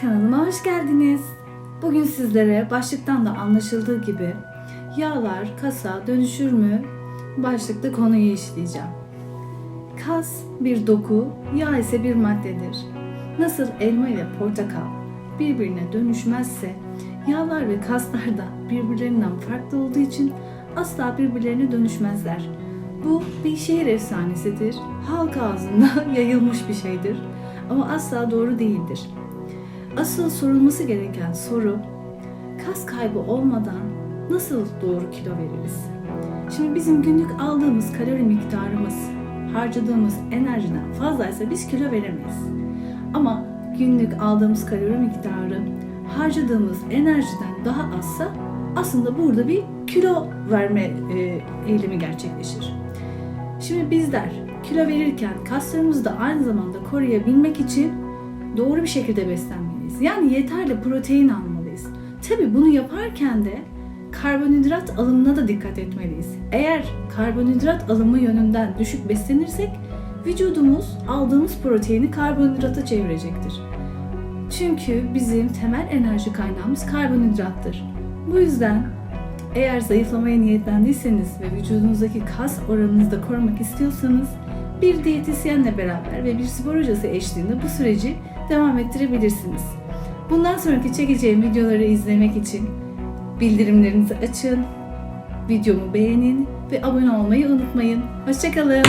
Kanalıma hoş geldiniz. Bugün sizlere başlıktan da anlaşıldığı gibi yağlar kasa dönüşür mü başlıklı konuyu işleyeceğim. Kas bir doku, yağ ise bir maddedir. Nasıl elma ile portakal birbirine dönüşmezse yağlar ve kaslar da birbirlerinden farklı olduğu için asla birbirlerine dönüşmezler. Bu bir şehir efsanesidir. Halk ağzında yayılmış bir şeydir. Ama asla doğru değildir. Asıl sorulması gereken soru kas kaybı olmadan nasıl doğru kilo veririz? Şimdi bizim günlük aldığımız kalori miktarımız, harcadığımız enerjiden fazlaysa biz kilo veremeyiz. Ama günlük aldığımız kalori miktarı harcadığımız enerjiden daha azsa aslında burada bir kilo verme e, eğilimi gerçekleşir. Şimdi bizler kilo verirken kaslarımızı da aynı zamanda koruyabilmek için doğru bir şekilde beslenmeliyiz. Yani yeterli protein almalıyız. Tabi bunu yaparken de karbonhidrat alımına da dikkat etmeliyiz. Eğer karbonhidrat alımı yönünden düşük beslenirsek vücudumuz aldığımız proteini karbonhidrata çevirecektir. Çünkü bizim temel enerji kaynağımız karbonhidrattır. Bu yüzden eğer zayıflamaya niyetlendiyseniz ve vücudunuzdaki kas oranınızı da korumak istiyorsanız bir diyetisyenle beraber ve bir spor hocası eşliğinde bu süreci devam ettirebilirsiniz. Bundan sonraki çekeceğim videoları izlemek için bildirimlerinizi açın, videomu beğenin ve abone olmayı unutmayın. Hoşçakalın.